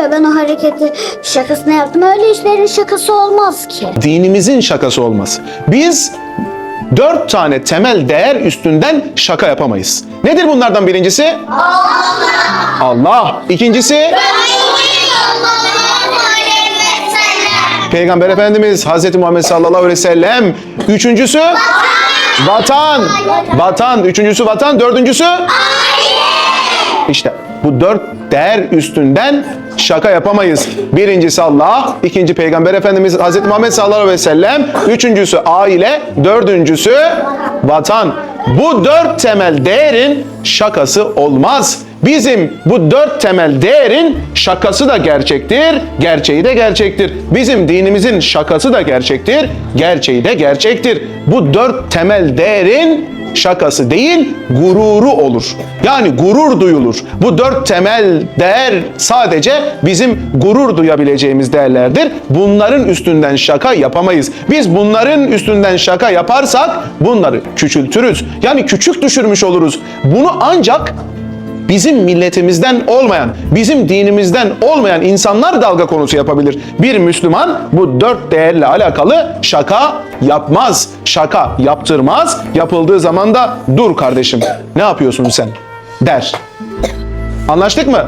ya ben o hareketi şakasını yaptım. Öyle işlerin şakası olmaz ki. Dinimizin şakası olmaz. Biz dört tane temel değer üstünden şaka yapamayız. Nedir bunlardan birincisi? Allah. Allah. İkincisi? Peygamber Efendimiz Hazreti Muhammed sallallahu aleyhi ve sellem. Üçüncüsü? Vatan. Vatan. Üçüncüsü vatan. Dördüncüsü? İşte bu dört değer üstünden şaka yapamayız. Birincisi Allah, ikinci Peygamber Efendimiz Hazreti Muhammed sallallahu aleyhi ve sellem, üçüncüsü aile, dördüncüsü vatan. Bu dört temel değerin şakası olmaz. Bizim bu dört temel değerin şakası da gerçektir, gerçeği de gerçektir. Bizim dinimizin şakası da gerçektir, gerçeği de gerçektir. Bu dört temel değerin şakası değil, gururu olur. Yani gurur duyulur. Bu dört temel değer sadece bizim gurur duyabileceğimiz değerlerdir. Bunların üstünden şaka yapamayız. Biz bunların üstünden şaka yaparsak bunları küçültürüz. Yani küçük düşürmüş oluruz. Bunu ancak bizim milletimizden olmayan, bizim dinimizden olmayan insanlar dalga konusu yapabilir. Bir Müslüman bu dört değerle alakalı şaka yapmaz, şaka yaptırmaz. Yapıldığı zaman da dur kardeşim ne yapıyorsun sen der. Anlaştık mı?